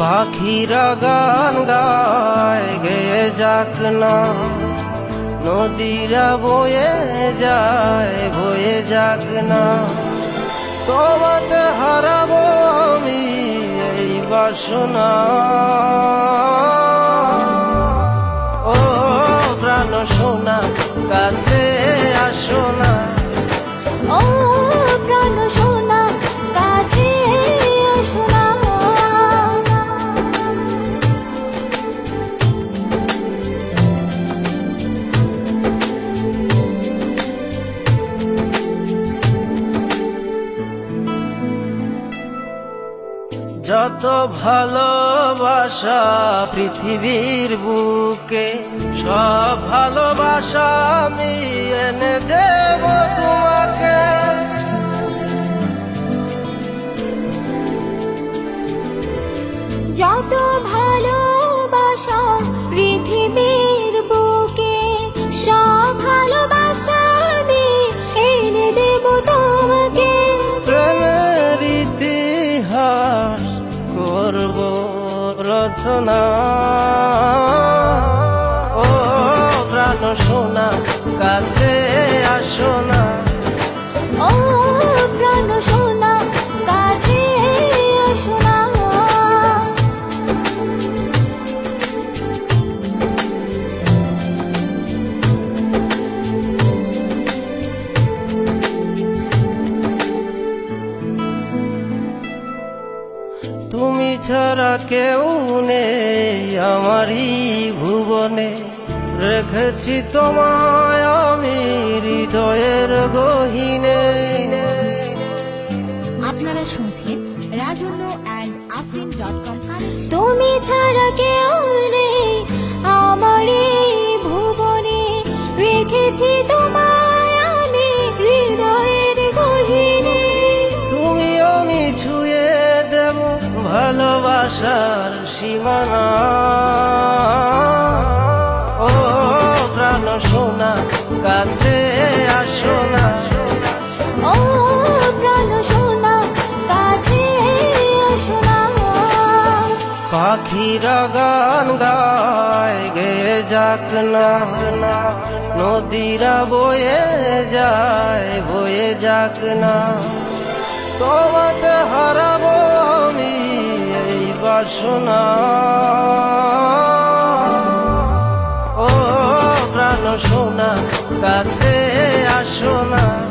পাখিরা গান গায় গেয়ে যাক না। নদীরা বয়ে যায়, বয়ে যাক না। তোমাতে হারাবো আমি এই বাসনা। যত ভালোবাসা পৃথিবীর বুকে সব ভালোবাসা আমি এনে দেব তোমাকে। যত রচনা তুমি ছাড়া কেউ নেই আমারই ভুবনে। রেখেছি তোমায় আমি হৃদয়ের গহিনে। আপনারা শুনছেন Rajanya and Afrin dot com. তুমি ছাড়া কেউ নেই আমার ভালোবাসার সীমানা। ও প্রাণ সোনা কাছে আসো না। ও প্রাণ সোনা কাছে আসো না। পাখিরা গান গায় গেয়ে যাক না। নদীরা বয়ে যায় বয়ে যাক না। তোমাকে হারাবো বাসনা। ও প্রাণ শোনা কাছে আসো না।